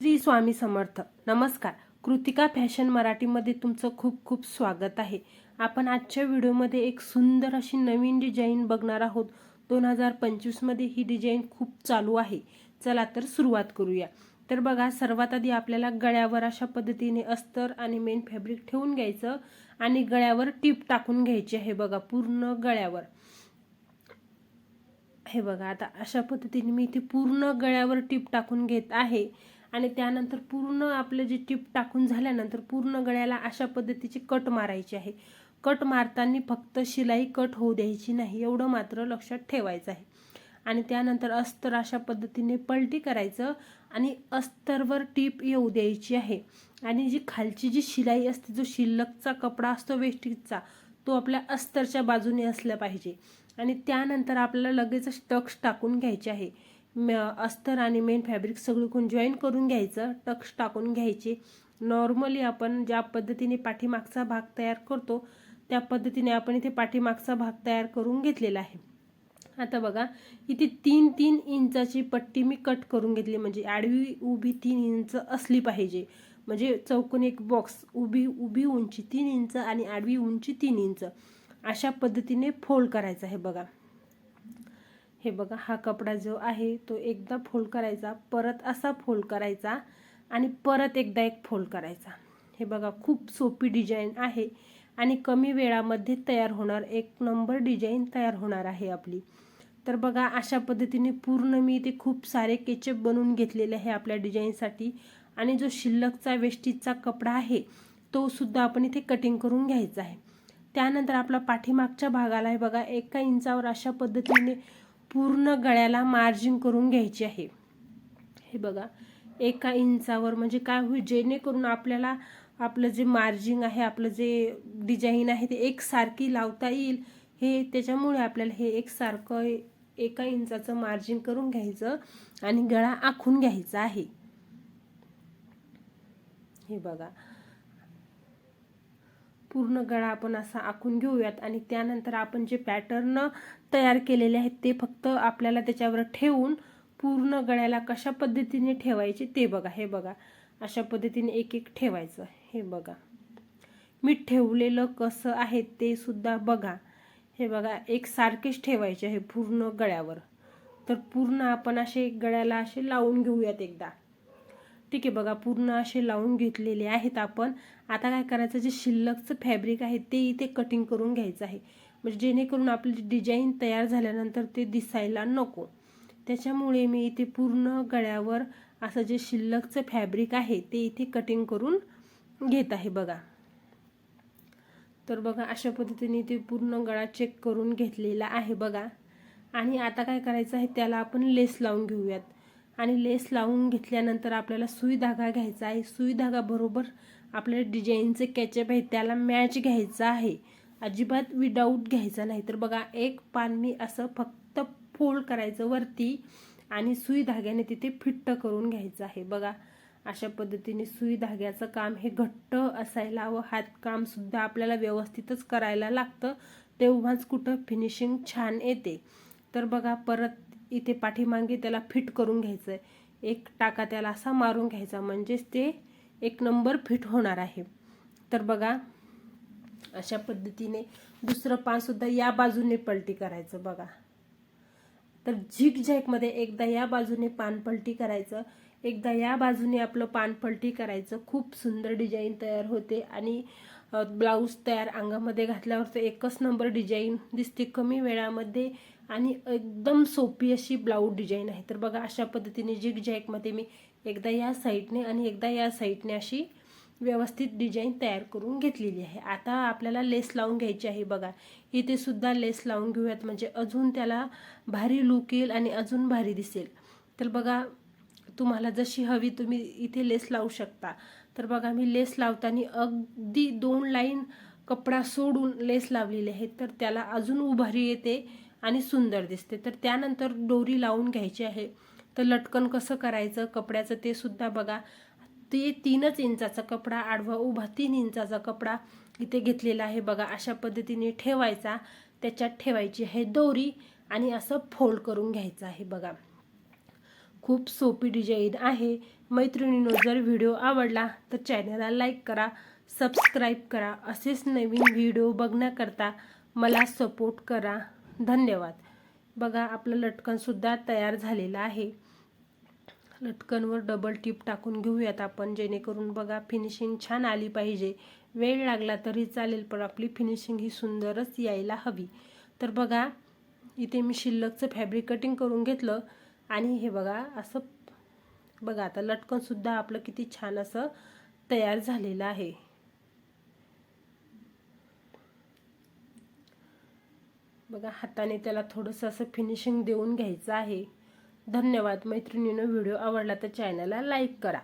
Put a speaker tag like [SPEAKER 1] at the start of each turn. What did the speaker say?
[SPEAKER 1] श्री स्वामी समर्थ. नमस्कार. कृतिका फॅशन मराठीमध्ये तुमचं खूप खूप स्वागत आहे. आपण आजच्या व्हिडिओमध्ये एक सुंदर अशी नवीन डिझाईन बघणार आहोत. दोन हजार पंचवीसमध्ये ही डिझाईन खूप चालू आहे. चला तर सुरुवात करूया. तर बघा सर्वात आधी आपल्याला गळ्यावर अशा पद्धतीने अस्तर आणि मेन फॅब्रिक ठेवून घ्यायचं आणि गळ्यावर टीप टाकून घ्यायची आहे बघा पूर्ण गळ्यावर. हे बघा आता अशा पद्धतीने मी इथे पूर्ण गळ्यावर टीप टाकून घेत आहे. आणि त्यानंतर पूर्ण आपलं जे टीप टाकून झाल्यानंतर पूर्ण गळ्याला अशा पद्धतीची कट मारायची आहे. कट मारताना फक्त शिलाई कट होऊ द्यायची नाही एवढं मात्र लक्षात ठेवायचं आहे. आणि त्यानंतर अस्तर अशा पद्धतीने पलटी करायचं आणि अस्तरवर टीप येऊ द्यायची आहे. आणि जी खालची जी शिलाई असते जो शिल्लकचा कपडा असतो वेस्टीजचा तो आपल्या अस्तरच्या बाजूने असला पाहिजे. आणि त्यानंतर आपल्याला लगेचच टक्स टाकून घ्यायचे आहे. अस्तर आणि मेन फॅब्रिक सगळीकडून जॉईन करून घ्यायचं टक्स टाकून घ्यायचे. नॉर्मली आपण ज्या पद्धतीने पाठीमागचा भाग तयार करतो त्या पद्धतीने आपण इथे पाठीमागचा भाग तयार करून घेतलेला आहे. आता बघा इथे तीन तीन इंचाची पट्टी मी कट करून घेतली. म्हणजे आडवी उभी तीन इंच असली पाहिजे. म्हणजे चौकोन एक बॉक्स उभी उभी उंची तीन इंच आणि आडवी उंची तीन इंच. अशा पद्धतीने फोल्ड करायचा आहे बघा. हे बघा हा कपडा जो आहे तो एकदा फोल्ड करायचा परत असा फोल्ड करायचा आणि परत एकदा एक फोल्ड करायचा. हे बघा खूप सोपी डिझाईन आहे आणि कमी वेळामध्ये तयार होणार एक नंबर डिझाईन तयार होणार आहे आपली. तर बघा अशा पद्धतीने पूर्ण मी इथे खूप सारे केचप बनवून घेतलेले आहे आपल्या डिझाईनसाठी आणि जो शिल्लकचा वेस्टीजचा कपडा आहे तो सुद्धा आपण इथे कटिंग करून घ्यायचा आहे. त्यानंतर आपला पाठीमागच्या भागाला हे बघा एका इंचावर अशा पद्धतीने पूर्ण गळ्याला मार्जिन करून घ्यायची आहे. हे बघा एका इंचावर म्हणजे काय होईल? जेणेकरून आपल्याला आपलं जे मार्जिंग आहे आपलं जे डिझाईन आहे ते एकसारखी लावता येईल. हे त्याच्यामुळे आपल्याला हे एकसारखं एका इंचाचं मार्जिन करून घ्यायचं आणि गळा आखून घ्यायचा आहे. हे बघा पूर्ण गळा आपण असा आखून घेऊयात आणि त्यानंतर आपण जे पॅटर्न तयार केलेले आहेत ते फक्त आपल्याला त्याच्यावर ठेवून पूर्ण गळ्याला कशा पद्धतीने ठेवायचे ते बघा. हे बघा. अशा पद्धतीने एक एक ठेवायचं. हे बघा. मी ठेवलेलं कसं आहे ते सुद्धा बघा. हे बघा. एक सारखेच ठेवायचे आहे पूर्ण गळ्यावर. तर पूर्ण आपण असे गळ्याला असे लावून घेऊयात एकदा. ठीक आहे बघा पूर्ण असे लावून घेतलेले आहेत आपण. आता काय करायचं जे शिल्लकचं फॅब्रिक आहे ते इथे कटिंग करून घ्यायचं आहे. म्हणजे जेणेकरून आपली डिझाईन तयार झाल्यानंतर ते दिसायला नको. त्याच्यामुळे मी इथे पूर्ण गळ्यावर असं जे शिल्लकचं फॅब्रिक आहे ते इथे कटिंग करून घेत आहे बघा. तर बघा अशा पद्धतीने ते पूर्ण गळा चेक करून घेतलेला आहे बघा. आणि आता काय करायचं आहे त्याला आपण लेस लावून घेऊयात. आणि लेस लावून घेतल्यानंतर आपल्याला सुई धागा घ्यायचा आहे. सुई धागा बरोबर आपल्याला डिझाईनचे कॅचअप आहे. त्याला मॅच घ्यायचा आहे. अजिबात विदाऊट घ्यायचा नाही. तर बघा एक पान मी असं फक्त फोल्ड करायचं वरती आणि सुई धाग्याने तिथे फिट्ट करून घ्यायचं आहे. बघा अशा पद्धतीने सुई धाग्याचं काम हे घट्ट असायला व हातकामसुद्धा आपल्याला व्यवस्थितच करायला लागतं. तेव्हाच कुठं फिनिशिंग छान येते. तर बघा परत इथे पाठीमागे त्याला फिट करून घ्यायचं आहे एक टाका त्याला असा मारून घ्यायचा म्हणजेच ते एक नंबर फिट होणार आहे. तर बघा अशा पद्धतीने दुसरं पानसुद्धा या बाजूने पलटी करायचं बघा. तर झिक झॅकमध्ये एकदा या बाजूने पान पलटी करायचं एकदा या बाजूने आपलं पान पलटी करायचं. खूप सुंदर डिझाईन तयार होते आणि ब्लाऊज तयार अंगामध्ये घातल्यावर तर एकच नंबर डिझाईन दिसते. कमी वेळामध्ये आणि एकदम सोपी अशी ब्लाऊज डिझाईन आहे. तर बघा अशा पद्धतीने जिग जॅकमध्ये मी एकदा या साईडने आणि एकदा या साईडने अशी व्यवस्थित डिझाईन तयार करून घेतलेली आहे. आता आपल्याला लेस लावून घ्यायची आहे बघा. इथे सुद्धा लेस लावून घेऊयात. म्हणजे अजून त्याला भारी लुक येईल आणि अजून भारी दिसेल. तर बघा तुम्हाला जशी हवी तुम्ही इथे लेस लावू शकता. तर बघा मी लेस लावताना अगदी दोन लाईन कपडा सोडून लेस लावलेली आहे तर त्याला अजून उभारी येते. आणि सुंदर दिसते. तर त्यानंतर दोरी लावून घ्यायची आहे. तर लटकन कसं करायचं कपड्याचं ते सुद्धा बघा. ते तीनच इंचाचा कपडा आडवा उभा तीन इंचाचा कपडा इथे घेतलेला आहे बघा. अशा पद्धतीने ठेवायचा. त्याच्यात ठेवायची आहे दोरी आणि असं फोल्ड करून घ्यायचं आहे बघा. खूप सोपी डिझाईन आहे. मैत्रिणींनो जर व्हिडिओ आवडला तर चॅनलला लाईक करा सबस्क्राईब करा. असेच नवीन व्हिडिओ बघण्याकरता मला सपोर्ट करा. धन्यवाद. बघा आपलं लटकनसुद्धा तयार झालेलं आहे. लटकनवर डबल टीप टाकून घेऊयात आपण. जेणेकरून बघा फिनिशिंग छान आली पाहिजे. वेळ लागला तरी चालेल पण आपली फिनिशिंग ही सुंदरच यायला हवी. तर बघा इथे मी शिल्लकचं फॅब्रिक कटिंग करून घेतलं. आणि हे बघा असं बघा आता लटकनसुद्धा आपलं किती छान असं तयार झालेलं आहे. बघा हाताने त्याला थोडंसं असं फिनिशिंग देऊन घ्यायचं आहे. धन्यवाद मैत्रिणीनं व्हिडिओ आवडला तर चॅनलला लाईक करा.